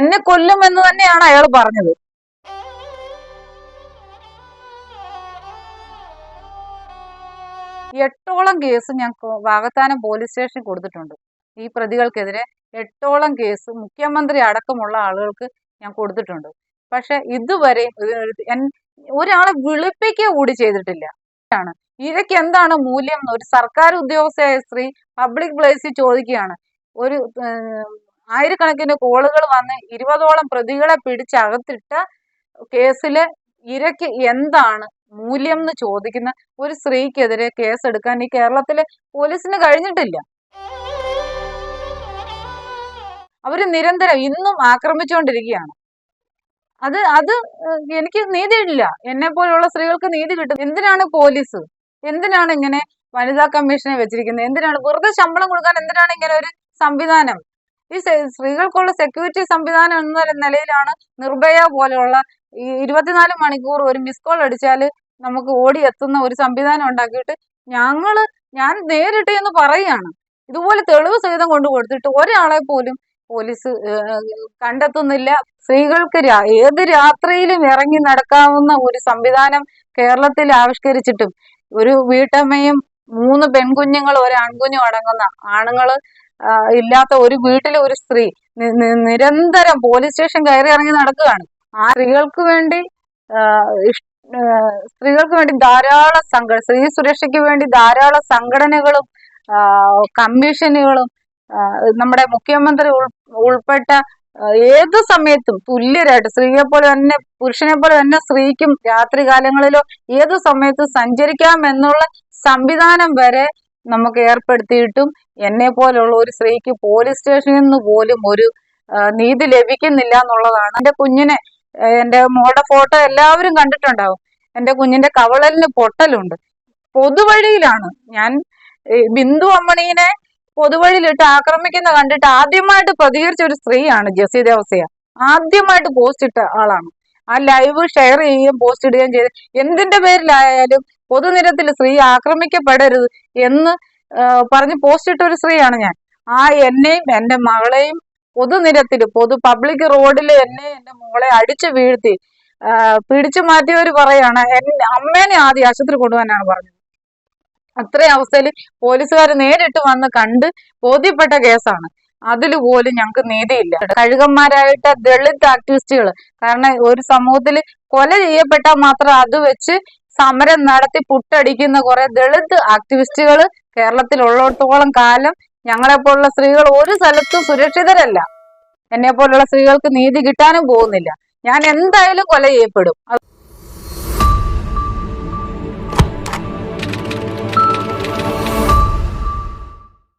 എന്നെ കൊല്ലുമെന്ന് തന്നെയാണ് അയാൾ പറഞ്ഞത്. എട്ടോളം കേസ് ഞാൻ വാഗത്താനം പോലീസ് സ്റ്റേഷനിൽ കൊടുത്തിട്ടുണ്ട്. ഈ പ്രതികൾക്കെതിരെ എട്ടോളം കേസ് മുഖ്യമന്ത്രി അടക്കമുള്ള ആളുകൾക്ക് ഞാൻ കൊടുത്തിട്ടുണ്ട്. പക്ഷെ ഇതുവരെ ഒരാളെ വിളിപ്പിക്കുക കൂടി ചെയ്തിട്ടില്ല. ആണ്. ഇതൊക്കെ എന്താണ് മൂല്യം? ഒരു സർക്കാർ ഉദ്യോഗസ്ഥയായ സ്ത്രീ പബ്ലിക് പ്ലേസിൽ ചോദിക്കുകയാണ്. ഒരു ആയിരക്കണക്കിന് കോളുകൾ വന്ന് ഇരുപതോളം പ്രതികളെ പിടിച്ചകത്തിട്ട കേസിലെ ഇരയ്ക്ക് എന്താണ് മൂല്യം എന്ന് ചോദിക്കുന്ന ഒരു സ്ത്രീക്കെതിരെ കേസെടുക്കാൻ ഈ കേരളത്തിലെ പോലീസിന് കഴിഞ്ഞിട്ടില്ല. അവർ നിരന്തരം ഇന്നും ആക്രമിച്ചുകൊണ്ടിരിക്കുകയാണ് അത് അത് എനിക്ക് നീതി ഇല്ല എന്നെ പോലുള്ള സ്ത്രീകൾക്ക് നീതി കിട്ടും. എന്തിനാണ് പോലീസ്? എന്തിനാണ് ഇങ്ങനെ വനിതാ കമ്മീഷനെ വെച്ചിരിക്കുന്നത്? എന്തിനാണ് വെറുതെ ശമ്പളം കൊടുക്കാൻ എന്തിനാണ് ഇങ്ങനെ ഒരു സംവിധാനം? ഈ സ്ത്രീകൾക്കുള്ള സെക്യൂരിറ്റി സംവിധാനം എന്ന നിലയിലാണ് നിർഭയ പോലെയുള്ള ഈ ഇരുപത്തിനാല് മണിക്കൂർ ഒരു മിസ് കോൾ അടിച്ചാൽ നമുക്ക് ഓടി എത്തുന്ന ഒരു സംവിധാനം ഉണ്ടാക്കിയിട്ട് ഞങ്ങൾ ഞാൻ നേരിട്ട് എന്ന് പറയുകയാണ്. ഇതുപോലെ തെളിവ് സഹിതം കൊണ്ടു കൊടുത്തിട്ട് ഒരാളെ പോലും പോലീസ് കണ്ടെത്തുന്നില്ല. സ്ത്രീകൾക്ക് ഏത് രാത്രിയിലും ഇറങ്ങി നടക്കാവുന്ന ഒരു സംവിധാനം കേരളത്തിൽ ആവിഷ്കരിച്ചിട്ടും ഒരു വീട്ടമ്മയും മൂന്ന് പെൺകുഞ്ഞുങ്ങളും ഒരു ആൺകുഞ്ഞും അടങ്ങുന്ന ആണുങ്ങൾ ഇല്ലാത്ത ഒരു വീട്ടിലെ ഒരു സ്ത്രീ നിരന്തരം പോലീസ് സ്റ്റേഷൻ കയറി ഇറങ്ങി നടക്കുകയാണ്. ആ സ്ത്രീകൾക്ക് വേണ്ടി സ്ത്രീകൾക്ക് വേണ്ടി ധാരാളം സംഘ സ്ത്രീ സുരക്ഷയ്ക്ക് വേണ്ടി ധാരാളം സംഘടനകളും കമ്മീഷനുകളും നമ്മുടെ മുഖ്യമന്ത്രി ഉൾ- ഉൾപ്പെട്ട ഏത് സമയത്തും തുല്യരായിട്ട് സ്ത്രീയെ പോലെ തന്നെ പുരുഷനെ പോലെ തന്നെ സ്ത്രീക്കും രാത്രി കാലങ്ങളിലോ ഏത് സമയത്തും സഞ്ചരിക്കാം എന്നുള്ള സംവിധാനം വരെ നമുക്ക് ഏർപ്പെടുത്തിയിട്ടും എന്നെ പോലുള്ള ഒരു സ്ത്രീക്ക് പോലീസ് സ്റ്റേഷനിൽ നിന്ന് പോലും ഒരു നീതി ലഭിക്കുന്നില്ല എന്നുള്ളതാണ്. എന്റെ കുഞ്ഞിനെ എന്റെ മോളുടെ ഫോട്ടോ എല്ലാവരും കണ്ടിട്ടുണ്ടാവും. എന്റെ കുഞ്ഞിന്റെ കവളലിന് പൊട്ടലുണ്ട്. പൊതുവഴിയിലാണ്. ഞാൻ ബിന്ദു അമ്മണീനെ പൊതുവഴിയിലിട്ട് ആക്രമിക്കുന്ന കണ്ടിട്ട് ആദ്യമായിട്ട് പ്രതികരിച്ച ഒരു സ്ത്രീയാണ് ജസി ദേവസ്യ ആദ്യമായിട്ട് പോസ്റ്റ് ഇട്ട ആളാണ്. ആ ലൈവ് ഷെയർ ചെയ്യുകയും പോസ്റ്റ് ഇടുകയും ചെയ്ത് എന്തിന്റെ പേരിലായാലും പൊതുനിരത്തിൽ സ്ത്രീ ആക്രമിക്കപ്പെടരുത് എന്ന് പറഞ്ഞ് പോസ്റ്റ് ഇട്ട ഒരു സ്ത്രീയാണ് ഞാൻ. ആ എന്നെയും എന്റെ മകളെയും പൊതുനിരത്തിൽ പൊതു പബ്ലിക് റോഡിൽ എന്നെ എന്റെ മോളെ അടിച്ചു വീഴ്ത്തി പിടിച്ചു മാറ്റിയവർ പറയാണ് എന്നെ അമ്മേനെ ആദ്യം ആശുപത്രി കൊണ്ടുപോകാനാണ് പറഞ്ഞത്. അത്രയും അവസ്ഥയിൽ പോലീസുകാർ നേരിട്ട് വന്ന് കണ്ട് ബോധ്യപ്പെട്ട കേസാണ്. അതിൽ പോലും ഞങ്ങൾക്ക് നീതിയില്ല. കഴുകന്മാരായിട്ട് ദളിത് ആക്ടിവിസ്റ്റുകൾ കാരണം ഒരു സമൂഹത്തിൽ കൊല ചെയ്യപ്പെട്ടാൽ മാത്രം അത് വെച്ച് സമരം നടത്തി പുട്ടടിക്കുന്ന കുറെ ദളിത് ആക്ടിവിസ്റ്റുകൾ കേരളത്തിൽ ഉള്ളിടത്തോളം കാലം ഞങ്ങളെ പോലുള്ള സ്ത്രീകൾ ഒരു സ്ഥലത്തും സുരക്ഷിതരല്ല. എന്നെ പോലുള്ള സ്ത്രീകൾക്ക് നീതി കിട്ടാനും പോകുന്നില്ല. ഞാൻ എന്തായാലും കൊല ചെയ്യപ്പെടും.